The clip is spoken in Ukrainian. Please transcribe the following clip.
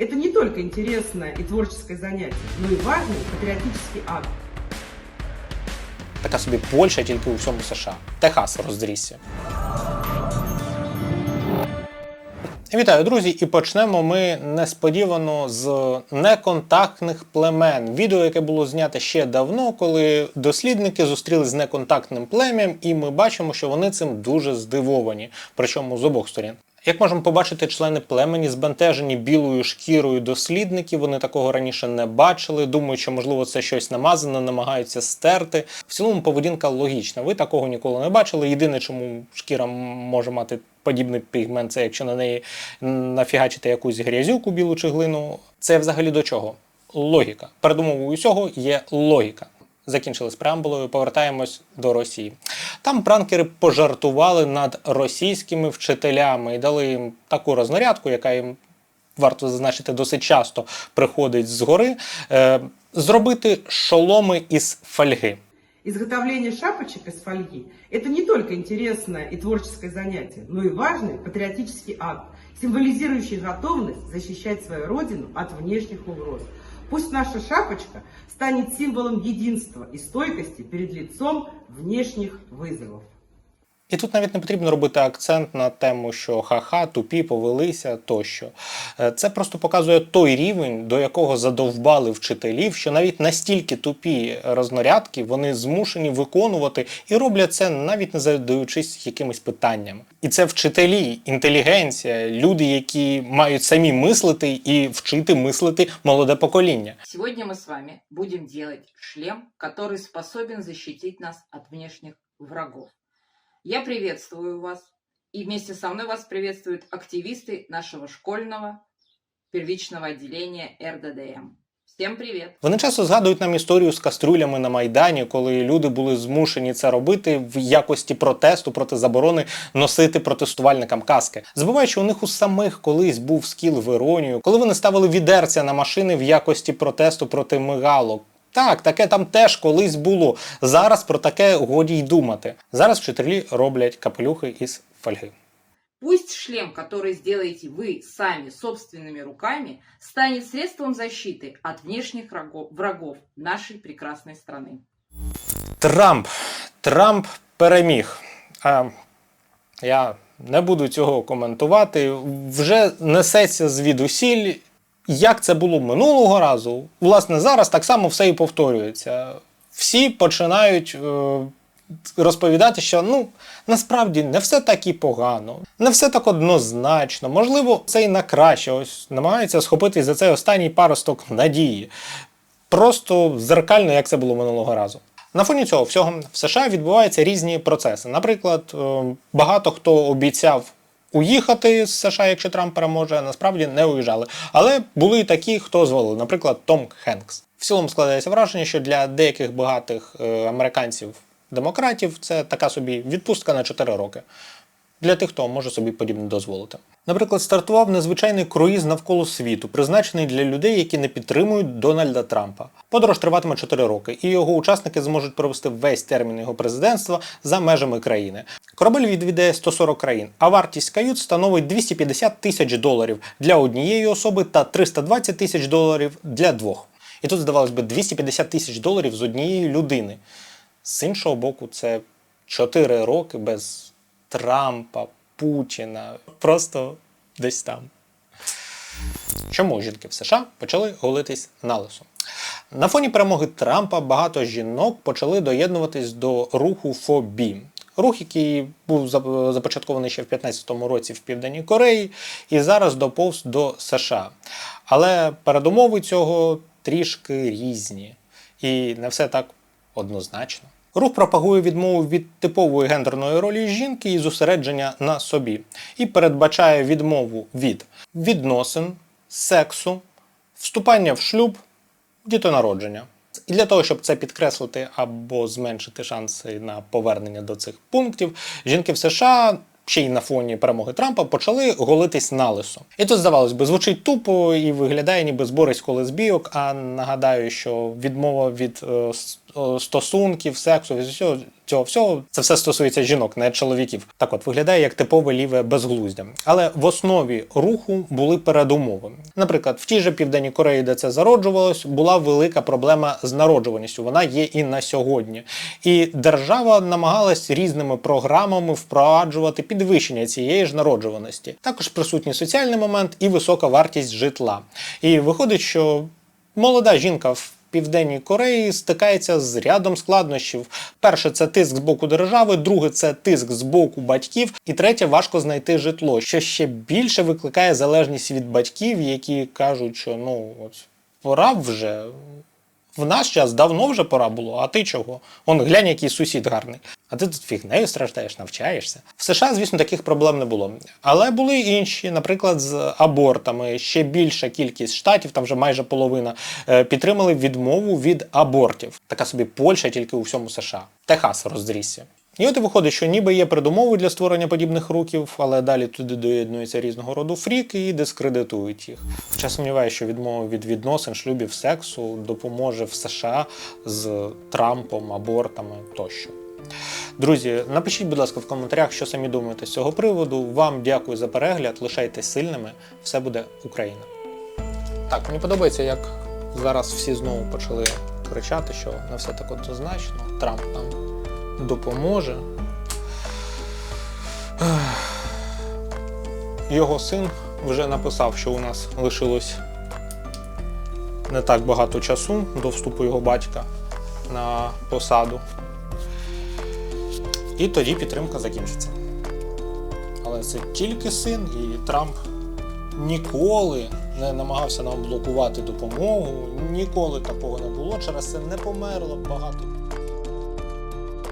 Это не только интересное и творческое занятие, но и важный патриотический акт. Така собі Польща тільки у всьому США. Техас роздрісся. Вітаю, друзі! І почнемо ми несподівано з неконтактних племен. Відео, яке було знято ще давно, коли дослідники зустрілись з неконтактним плем'ям, і ми бачимо, що вони цим дуже здивовані, причому з обох сторін. Як можемо побачити, члени племені збентежені білою шкірою дослідників. Вони такого раніше не бачили. Думають, що можливо це щось намазане, намагаються стерти. В цілому поведінка логічна. Ви такого ніколи не бачили. Єдине, чому шкіра може мати подібний пігмент, це якщо на неї нафігачити якусь грязюку, білу чи глину. Це взагалі до чого? Логіка. Передумовою усього є логіка. Закінчили з преамбулою, повертаємось до Росії. Там пранкери пожартували над російськими вчителями і дали їм таку рознарядку, яка їм варто зазначити досить часто приходить згори. Е, зробити шоломи із фольги. Изготовление шапочек из фольги – это не только интересное и творческое занятие, но и важный патриотический акт, символизирующий готовность защищать свою родину от внешних угроз. Пусть наша шапочка станет символом единства и стойкости перед лицом внешних вызовов. І тут навіть не потрібно робити акцент на тему, що ха-ха, тупі повелися тощо. Е, Це просто показує той рівень, до якого задовбали вчителів, що навіть настільки тупі рознарядки вони змушені виконувати і роблять це навіть не задаючись якимись питаннями. І це вчителі, інтелігенція, люди, які мають самі мислити і вчити мислити молоде покоління. Сегодня мы с вами будем делать шлем, который способен защитить нас от внешних врагов. Я приветствую вас, и вместе со мной вас приветствуют активисты нашего школьного первичного отделения РДДМ. Всем привет! Вони часто згадують нам історію з каструлями на майдані, коли люди були змушені це робити в якості протесту проти заборони носити протестувальникам каски. Що у них у самих колись був скіл в іронію, коли вони ставили відерця на машини в якості протесту проти мигалок. Так, таке там теж колись було. Зараз про таке годі й думати. Зараз вчителі роблять капелюхи із фольги. Пусть шлем, который сделаете вы сами собственными руками, станет средством защиты от внешних врагов, врагов нашей прекрасной страны. Трамп. Трамп переміг. А, я не буду цього коментувати. Вже несеться звідусіль. Як це було минулого разу? Власне, зараз так само все і повторюється. Всі починають е, розповідати, що ну насправді не все так і погано, не все так однозначно. Можливо, це і на краще. Ось намагаються схопитись за цей останній паросток надії просто зеркально, як це було минулого разу. На фоні цього всього в США відбуваються різні процеси. Наприклад, е, багато хто обіцяв уїхати з США, якщо Трамп переможе, насправді не уїжджали. Але були і такі, хто звалив, наприклад, Том Хенкс. В цілому складається враження, що для деяких багатих е, американців демократів це така собі відпустка на 4 роки для тих, хто може собі подібне дозволити. Наприклад, стартував незвичайний круїз навколо світу, призначений для людей, які не підтримують Дональда Трампа. Подорож триватиме 4 роки, і його учасники зможуть провести весь термін його президентства за межами країни. Корабель відвідає 140 країн, а вартість кают становить 250 тисяч доларів для однієї особи та 320 тисяч доларів для двох. І тут, здавалось би, 250 тисяч доларів з однієї людини. З іншого боку, це 4 роки без Трампа, Путіна, просто десь там. Чому жінки в США почали голитись на лисо? На фоні перемоги Трампа багато жінок почали доєднуватись до руху Фобі. Рух, який був започаткований ще в 15-му році в Південній Кореї, і зараз доповз до США. Але передумови цього трішки різні, і не все так однозначно. Рух пропагує відмову від типової гендерної ролі жінки і зосередження на собі, і передбачає відмову від відносин, сексу, вступання в шлюб, дітонародження. І для того, щоб це підкреслити або зменшити шанси на повернення до цих пунктів, жінки в США. Ще й на фоні перемоги Трампа почали голитись на лисо. І тут, здавалось би, звучить тупо і виглядає ніби зборисько лесбійок. А нагадаю, що відмова від е, стосунків, сексу, всього цього всього. Це все стосується жінок, не чоловіків. Так от виглядає як типове ліве безглуздя. Але в основі руху були передумови. Наприклад, в тій же південній Кореї, де це зароджувалось, була велика проблема з народжуваністю. Вона є і на сьогодні. І держава намагалась різними програмами впроваджувати підвищення цієї ж народжуваності. Також присутній соціальний момент і висока вартість житла. І виходить, що молода жінка в Південній Кореї стикається з рядом складнощів. Перше це тиск з боку держави, друге це тиск з боку батьків, і третє важко знайти житло, що ще більше викликає залежність від батьків, які кажуть, що ну от пора вже. В наш час давно вже пора було, а ти чого? Он глянь, який сусід гарний. А ти тут фігнею страждаєш, навчаєшся. В США, звісно, таких проблем не було. Але були інші, наприклад, з абортами. Ще більша кількість штатів, там вже майже половина, е, підтримали відмову від абортів. Така собі Польща тільки у всьому США. Техас роздрісся. І от і виходить, що ніби є передумови для створення подібних руків, але далі туди доєднуються різного роду фріки і дискредитують їх. Хоча сумніваюся, що відмова від відносин, шлюбів, сексу допоможе в США з Трампом, абортами тощо. Друзі, напишіть, будь ласка, в коментарях, що самі думаєте з цього приводу. Вам дякую за перегляд. Лишайтесь сильними. Все буде Україна. Так, мені подобається, як зараз всі знову почали кричати, що не все так однозначно. Трамп нам допоможе. Його син вже написав, що у нас лишилось не так багато часу до вступу його батька на посаду. І тоді підтримка закінчиться. Але це тільки син, і Трамп ніколи не намагався нам блокувати допомогу, ніколи такого не було. Через це не померло багато